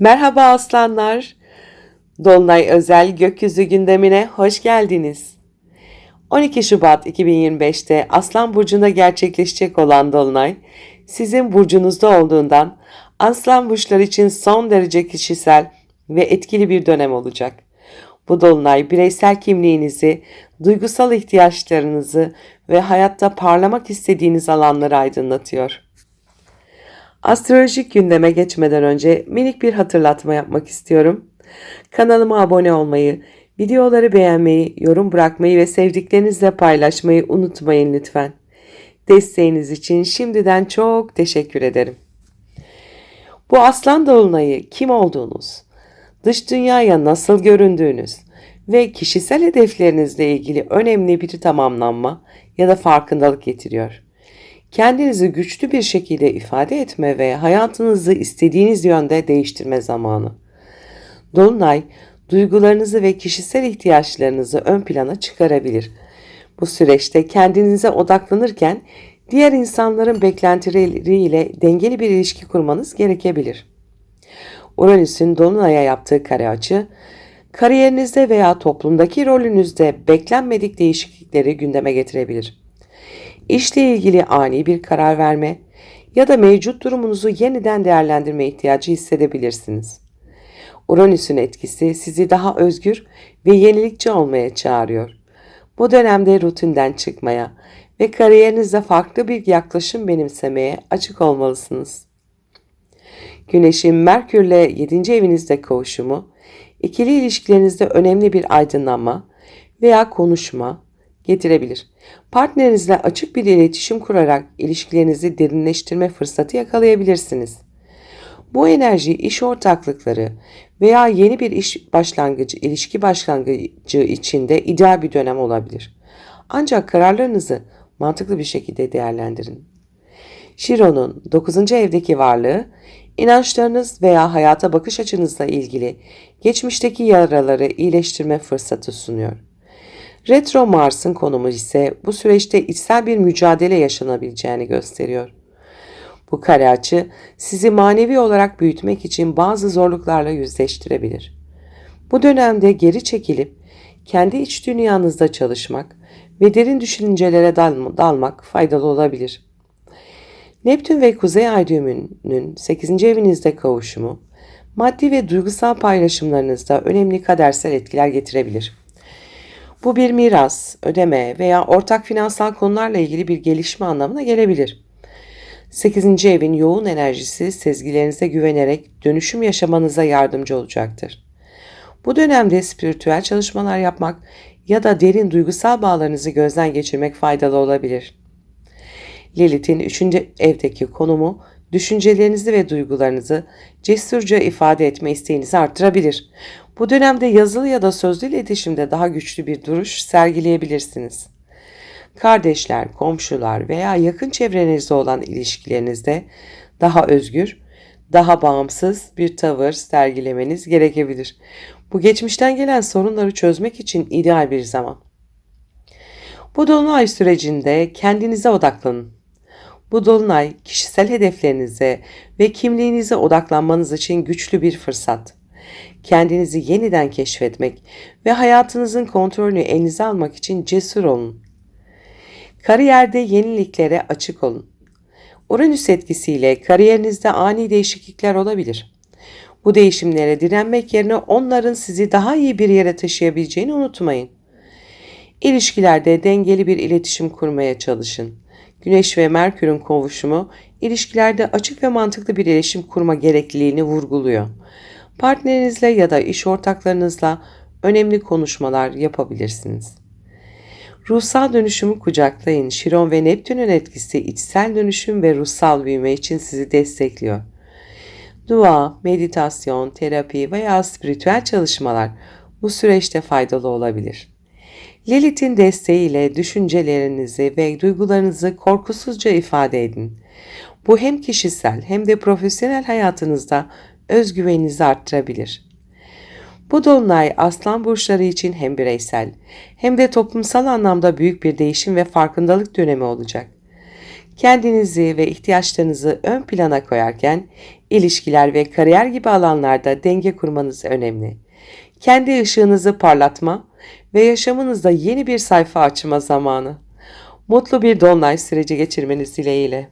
Merhaba aslanlar. Dolunay özel gökyüzü gündemine hoş geldiniz. 12 Şubat 2025'te Aslan burcunda gerçekleşecek olan dolunay sizin burcunuzda olduğundan Aslan burçları için son derece kişisel ve etkili bir dönem olacak. Bu dolunay bireysel kimliğinizi, duygusal ihtiyaçlarınızı ve hayatta parlamak istediğiniz alanları aydınlatıyor. Astrolojik gündeme geçmeden önce minik bir hatırlatma yapmak istiyorum. Kanalıma abone olmayı, videoları beğenmeyi, yorum bırakmayı ve sevdiklerinizle paylaşmayı unutmayın lütfen. Desteğiniz için şimdiden çok teşekkür ederim. Bu aslan dolunayı kim olduğunuz, dış dünyaya nasıl göründüğünüz ve kişisel hedeflerinizle ilgili önemli bir tamamlanma ya da farkındalık getiriyor. Kendinizi güçlü bir şekilde ifade etme ve hayatınızı istediğiniz yönde değiştirme zamanı. Dolunay, duygularınızı ve kişisel ihtiyaçlarınızı ön plana çıkarabilir. Bu süreçte kendinize odaklanırken diğer insanların beklentileriyle dengeli bir ilişki kurmanız gerekebilir. Uranüs'ün Dolunay'a yaptığı kare açı, kariyerinizde veya toplumdaki rolünüzde beklenmedik değişiklikleri gündeme getirebilir. İşle ilgili ani bir karar verme ya da mevcut durumunuzu yeniden değerlendirme ihtiyacı hissedebilirsiniz. Uranüs'ün etkisi sizi daha özgür ve yenilikçi olmaya çağırıyor. Bu dönemde rutinden çıkmaya ve kariyerinizde farklı bir yaklaşım benimsemeye açık olmalısınız. Güneşin Merkürle 7. evinizde kavuşumu, ikili ilişkilerinizde önemli bir aydınlanma veya konuşma getirebilir. Partnerinizle açık bir iletişim kurarak ilişkilerinizi derinleştirme fırsatı yakalayabilirsiniz. Bu enerji iş ortaklıkları veya yeni bir iş başlangıcı, ilişki başlangıcı içinde ideal bir dönem olabilir. Ancak kararlarınızı mantıklı bir şekilde değerlendirin. Şiron'un 9. evdeki varlığı inançlarınız veya hayata bakış açınızla ilgili geçmişteki yaraları iyileştirme fırsatı sunuyor. Retro Mars'ın konumu ise bu süreçte içsel bir mücadele yaşanabileceğini gösteriyor. Bu kare açı sizi manevi olarak büyütmek için bazı zorluklarla yüzleştirebilir. Bu dönemde geri çekilip kendi iç dünyanızda çalışmak ve derin düşüncelere dalmak faydalı olabilir. Neptün ve Kuzey Ay düğümünün 8. evinizde kavuşumu, maddi ve duygusal paylaşımlarınızda önemli kadersel etkiler getirebilir. Bu bir miras, ödeme veya ortak finansal konularla ilgili bir gelişme anlamına gelebilir. 8. evin yoğun enerjisi sezgilerinize güvenerek dönüşüm yaşamanıza yardımcı olacaktır. Bu dönemde spiritüel çalışmalar yapmak ya da derin duygusal bağlarınızı gözden geçirmek faydalı olabilir. Lilith'in 3. evdeki konumu düşüncelerinizi ve duygularınızı cesurca ifade etme isteğinizi arttırabilir. Bu dönemde yazılı ya da sözlü iletişimde daha güçlü bir duruş sergileyebilirsiniz. Kardeşler, komşular veya yakın çevrenizde olan ilişkilerinizde daha özgür, daha bağımsız bir tavır sergilemeniz gerekebilir. Bu geçmişten gelen sorunları çözmek için ideal bir zaman. Bu dolunay sürecinde kendinize odaklanın. Bu dolunay kişisel hedeflerinize ve kimliğinize odaklanmanız için güçlü bir fırsat. Kendinizi yeniden keşfetmek ve hayatınızın kontrolünü elinize almak için cesur olun. Kariyerde yeniliklere açık olun. Uranüs etkisiyle kariyerinizde ani değişiklikler olabilir. Bu değişimlere direnmek yerine onların sizi daha iyi bir yere taşıyabileceğini unutmayın. İlişkilerde dengeli bir iletişim kurmaya çalışın. Güneş ve Merkür'ün kovuşumu ilişkilerde açık ve mantıklı bir iletişim kurma gerekliliğini vurguluyor. Partnerinizle ya da iş ortaklarınızla önemli konuşmalar yapabilirsiniz. Ruhsal dönüşümü kucaklayın. Şiron ve Neptün'ün etkisi içsel dönüşüm ve ruhsal büyüme için sizi destekliyor. Dua, meditasyon, terapi veya spiritüel çalışmalar bu süreçte faydalı olabilir. Lilith'in desteğiyle düşüncelerinizi ve duygularınızı korkusuzca ifade edin. Bu hem kişisel hem de profesyonel hayatınızda özgüveninizi arttırabilir. Bu dolunay aslan burçları için hem bireysel hem de toplumsal anlamda büyük bir değişim ve farkındalık dönemi olacak. Kendinizi ve ihtiyaçlarınızı ön plana koyarken ilişkiler ve kariyer gibi alanlarda denge kurmanız önemli. Kendi ışığınızı parlatma ve yaşamınızda yeni bir sayfa açma zamanı. Mutlu bir dolunay süreci geçirmeniz dileğiyle.